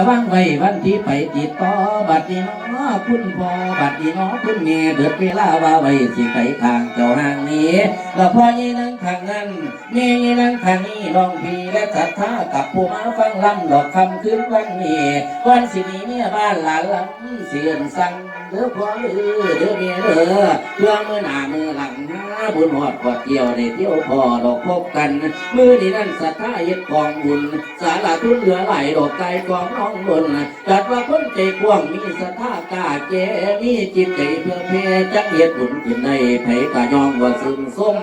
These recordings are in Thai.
ระวังไว้วันที่ไปติดต่อบัดนี้น้อคุณพ่อบัดนี้น้อคุณแม่เดือดเวลาว่าไว้สิไปทางเจ้าห่างนี้แล้วพ่อยี่นั่งทางนั้นเม่ยี่นั่งทางนี้น้องพี่และศรัทธากับผู้มาฟังลำดอกคำคืนวันนี้วันสินี้เนี่ยบ้านหลานลำเสียนสั่งเด้อพ่อเด้อเด้อเมียเด้อเพื่อมือหน้ามือหลังหาบุญหอดกอดเกี่ยวได้เที่ยวพอดอกพบกัน มือนี้นั่นศรัทธาเย็ดกองบุญสาราทุนเหลือไหลดอกไก่กองน้องบนจัดว่าคนใจกว้างมีศรัทธากล้าแก่มีจิตใจเพื่อเพจังเฮ็ดบุญขึ้นในไผกะยองว่าซึมส้ม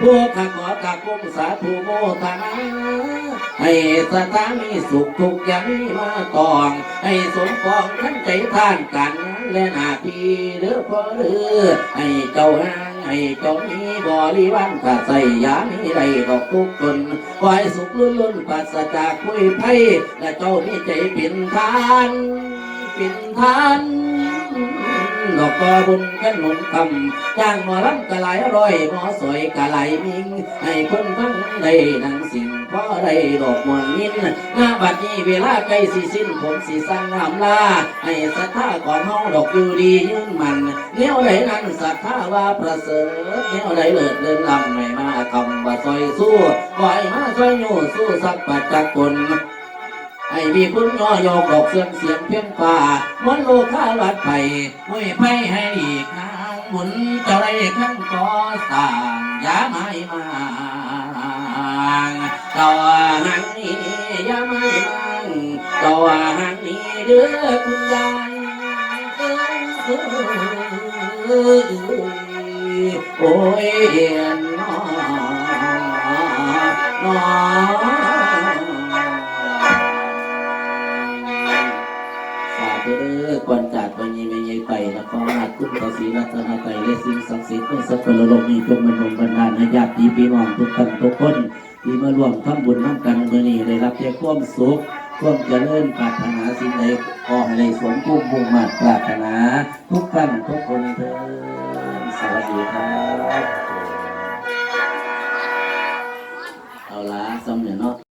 พวกข้าขอกรากุมสาธุโมทนาให้ศรัทธามีสุขทุกอย่างมาตอง ให้สมปองทั้งใจท่านกัน และหน้าที่เด้อพ่อเด้อให้เจ้าห้างให้เจ้ามีบริวารกะใส่ยามีได้ดอกทุกคนคอยสุขลุ้นลุ้นปราศจากคุยไพ่และเจ้ามีใจเป็นทานเป็นทาน ดอกกอบุญกันหนุนคำจ้างหมอลำกะไหลร้อยหมอสวยกะไหลมิงให้คนทั้งได้นังสิ่งเพอได้ดอกมวลมินหน้าบัดนี้เวลาใกล้สิสิ้นผมสิสั่งนำลาให้ศรัทธาของเฮาดอกอยู่ดียืนมันแนวไหนนั้นศรัทธาว่าประเสริฐแนวไหนเลิศเดินลำไม่มาคำว่าซอยสู้ปล่อยมาช่วยอยู่สู้สักปัจจักคน ให้มีคุณย่อยกดอกเสียงเสียงเพียงป่ามนโลกาวัดไปห้วยไผ่ให้อีกนางหมุนเจ้าได้ขั้นก่อสร้างยาไม้มาเจ้าหังนี้ยาไม้มังเจ้าหังนี้เด้อคุณยายเอ้ยโอ้ยเอ็นน้อน้ เด้อกวนจาดวันนี้ไม่ใไปแล้วครราชคุ้มราศรีรัตนตรัและสิ่งศักดิ์สิทธิ์ในสกลโลกนี้จงมันงบันดาลญาติพี่น้องทุกท่านทุกคนที่มาร่วมทำบุญทำกันมื้นี้ได้รับแต่ความสุขความเจริญปรารถนาสิ่งใดขอให้สมภูมิมุ่งมั่นปรารถนา ทุกท่านทุกคนเถิดสวัสดีครับ